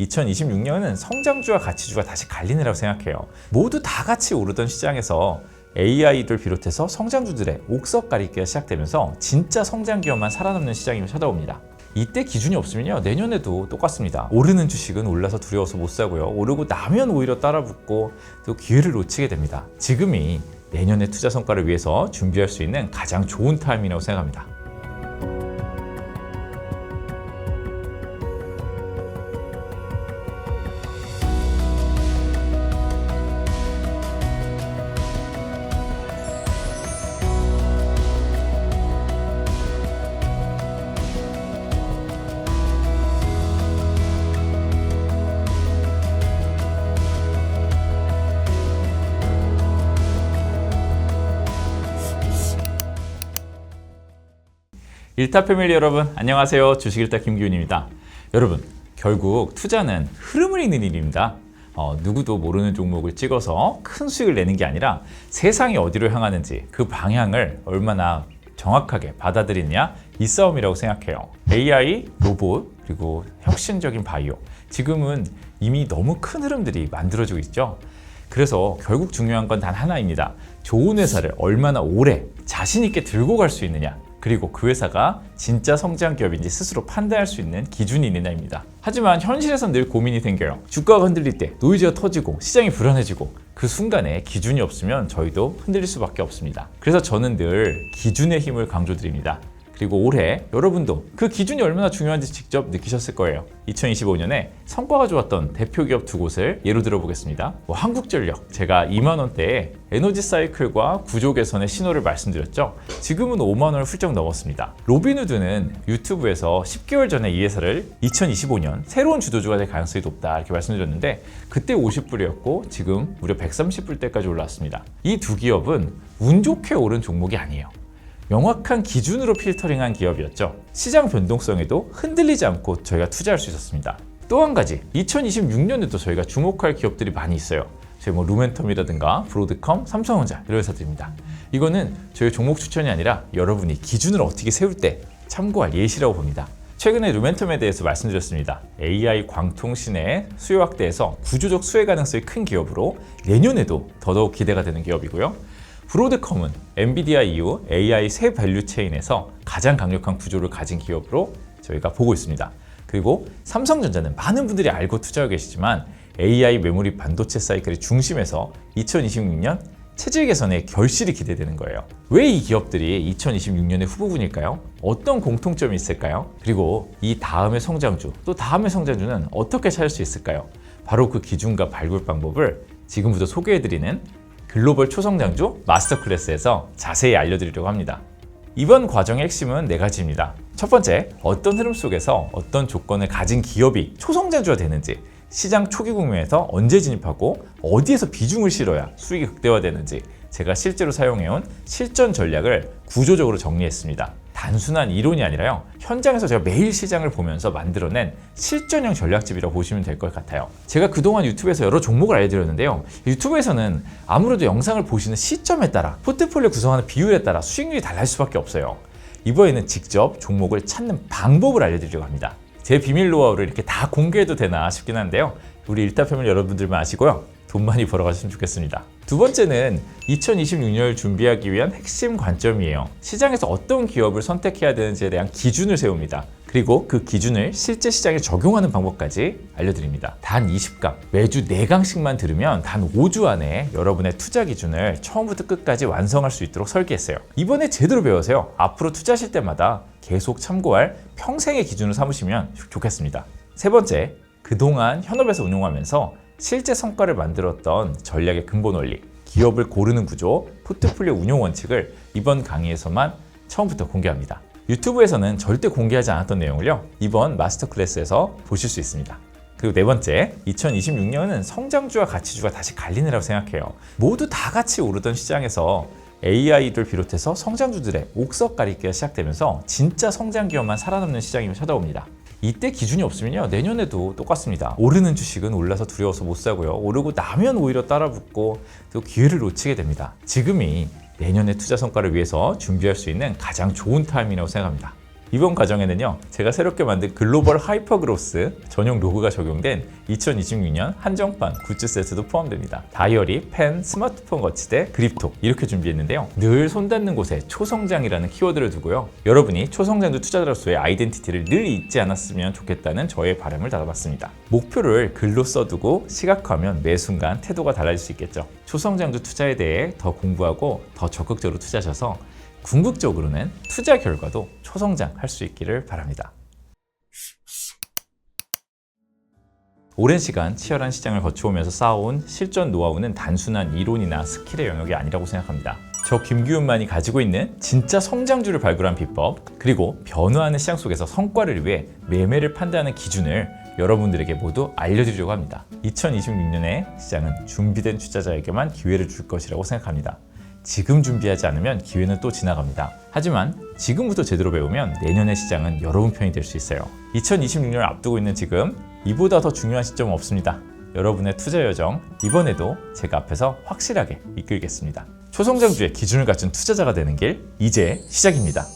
2026년은 성장주와 가치주가 다시 갈리느라고 생각해요. 모두 다 같이 오르던 시장에서 AI를 비롯해서 성장주들의 옥석 가리기가 시작되면서 진짜 성장 기업만 살아남는 시장이 찾아옵니다. 이때 기준이 없으면요 내년에도 똑같습니다. 오르는 주식은 올라서 두려워서 못 사고요. 오르고 나면 오히려 따라붙고 또 기회를 놓치게 됩니다. 지금이 내년의 투자 성과를 위해서 준비할 수 있는 가장 좋은 타임이라고 생각합니다. 일타 패밀리 여러분 안녕하세요. 주식일타 김기훈입니다. 여러분 결국 투자는 흐름을 읽는 일입니다. 어, 누구도 모르는 종목을 찍어서 큰 수익을 내는 게 아니라 세상이 어디로 향하는지 그 방향을 얼마나 정확하게 받아들이냐 이 싸움이라고 생각해요. AI, 로봇 그리고 혁신적인 바이오. 지금은 이미 너무 큰 흐름들이 만들어지고 있죠. 그래서 결국 중요한 건 단 하나입니다. 좋은 회사를 얼마나 오래 자신 있게 들고 갈 수 있느냐. 그리고 그 회사가 진짜 성장 기업인지 스스로 판단할 수 있는 기준이 있느냐입니다. 하지만 현실에선 늘 고민이 생겨요. 주가가 흔들릴 때 노이즈가 터지고 시장이 불안해지고 그 순간에 기준이 없으면 저희도 흔들릴 수밖에 없습니다. 그래서 저는 늘 기준의 힘을 강조드립니다. 그리고 올해 여러분도 그 기준이 얼마나 중요한지 직접 느끼셨을 거예요. 2025년에 성과가 좋았던 대표 기업 두 곳을 예로 들어보겠습니다. 뭐 한국전력, 제가 2만 원대에 에너지 사이클과 구조 개선의 신호를 말씀드렸죠. 지금은 5만 원을 훌쩍 넘었습니다. 로빈후드는 유튜브에서 10개월 전에 이 회사를 2025년 새로운 주도주가 될 가능성이 높다 이렇게 말씀드렸는데 그때 50불이었고 지금 무려 130불대까지 올랐습니다. 이 두 기업은 운 좋게 오른 종목이 아니에요. 명확한 기준으로 필터링한 기업이었죠. 시장 변동성에도 흔들리지 않고 저희가 투자할 수 있었습니다. 또 한 가지, 2026년에도 저희가 주목할 기업들이 많이 있어요. 저희 뭐 루멘텀이라든가 브로드컴, 삼성전자 이런 회사들입니다. 이거는 저희 종목 추천이 아니라 여러분이 기준을 어떻게 세울 때 참고할 예시라고 봅니다. 최근에 루멘텀에 대해서 말씀드렸습니다. AI 광통신의 수요 확대에서 구조적 수혜 가능성이 큰 기업으로 내년에도 더더욱 기대가 되는 기업이고요. 브로드컴은 엔비디아 이후 AI 새 밸류 체인에서 가장 강력한 구조를 가진 기업으로 저희가 보고 있습니다. 그리고 삼성전자는 많은 분들이 알고 투자하고 계시지만 AI 메모리 반도체 사이클의 중심에서 2026년 체질 개선의 결실이 기대되는 거예요. 왜 이 기업들이 2026년의 후보군일까요? 어떤 공통점이 있을까요? 그리고 이 다음의 성장주, 또 다음의 성장주는 어떻게 찾을 수 있을까요? 바로 그 기준과 발굴 방법을 지금부터 소개해드리는 글로벌 초성장주 마스터 클래스에서 자세히 알려드리려고 합니다. 이번 과정의 핵심은 네 가지입니다. 첫 번째, 어떤 흐름 속에서 어떤 조건을 가진 기업이 초성장주가 되는지, 시장 초기 국면에서 언제 진입하고 어디에서 비중을 실어야 수익이 극대화되는지 제가 실제로 사용해온 실전 전략을 구조적으로 정리했습니다. 단순한 이론이 아니라요. 현장에서 제가 매일 시장을 보면서 만들어낸 실전형 전략집이라고 보시면 될 것 같아요. 제가 그동안 유튜브에서 여러 종목을 알려드렸는데요. 유튜브에서는 아무래도 영상을 보시는 시점에 따라 포트폴리오 구성하는 비율에 따라 수익률이 달라질 수밖에 없어요. 이번에는 직접 종목을 찾는 방법을 알려드리려고 합니다. 제 비밀 노하우를 이렇게 다 공개해도 되나 싶긴 한데요. 우리 일타 패밀 여러분들만 아시고요. 돈 많이 벌어가셨으면 좋겠습니다. 두 번째는 2026년을 준비하기 위한 핵심 관점이에요. 시장에서 어떤 기업을 선택해야 되는지에 대한 기준을 세웁니다. 그리고 그 기준을 실제 시장에 적용하는 방법까지 알려드립니다. 단 20강, 매주 4강씩만 들으면 단 5주 안에 여러분의 투자 기준을 처음부터 끝까지 완성할 수 있도록 설계했어요. 이번에 제대로 배우세요. 앞으로 투자하실 때마다 계속 참고할 평생의 기준을 삼으시면 좋겠습니다. 세 번째, 그동안 현업에서 운용하면서 실제 성과를 만들었던 전략의 근본 원리, 기업을 고르는 구조, 포트폴리오 운용 원칙을 이번 강의에서만 처음부터 공개합니다. 유튜브에서는 절대 공개하지 않았던 내용을요, 이번 마스터 클래스에서 보실 수 있습니다. 그리고 네 번째, 2026년은 성장주와 가치주가 다시 갈리느라고 생각해요. 모두 다 같이 오르던 시장에서 AI를 비롯해서 성장주들의 옥석 가리기가 시작되면서 진짜 성장 기업만 살아남는 시장이 찾아옵니다. 이때 기준이 없으면요 내년에도 똑같습니다. 오르는 주식은 올라서 두려워서 못 사고요. 오르고 나면 오히려 따라붙고 또 기회를 놓치게 됩니다. 지금이 내년의 투자 성과를 위해서 준비할 수 있는 가장 좋은 타임이라고 생각합니다. 이번 과정에는요, 제가 새롭게 만든 글로벌 하이퍼그로스 전용 로고가 적용된 2026년 한정판 굿즈 세트도 포함됩니다. 다이어리, 펜, 스마트폰 거치대, 그립톡 이렇게 준비했는데요. 늘 손닿는 곳에 초성장이라는 키워드를 두고요. 여러분이 초성장주 투자자로서의 아이덴티티를 늘 잊지 않았으면 좋겠다는 저의 바람을 담아봤습니다. 목표를 글로 써두고 시각화하면 매 순간 태도가 달라질 수 있겠죠. 초성장주 투자에 대해 더 공부하고 더 적극적으로 투자하셔서 궁극적으로는 투자 결과도 초성장할 수 있기를 바랍니다. 오랜 시간 치열한 시장을 거쳐오면서 쌓아온 실전 노하우는 단순한 이론이나 스킬의 영역이 아니라고 생각합니다. 저 김기훈만이 가지고 있는 진짜 성장주를 발굴한 비법, 그리고 변화하는 시장 속에서 성과를 위해 매매를 판단하는 기준을 여러분들에게 모두 알려드리려고 합니다. 2026년에 시장은 준비된 투자자에게만 기회를 줄 것이라고 생각합니다. 지금 준비하지 않으면 기회는 또 지나갑니다. 하지만 지금부터 제대로 배우면 내년의 시장은 여러분 편이 될 수 있어요. 2026년을 앞두고 있는 지금 이보다 더 중요한 시점은 없습니다. 여러분의 투자 여정 이번에도 제가 앞에서 확실하게 이끌겠습니다. 초성장주의 기준을 갖춘 투자자가 되는 길 이제 시작입니다.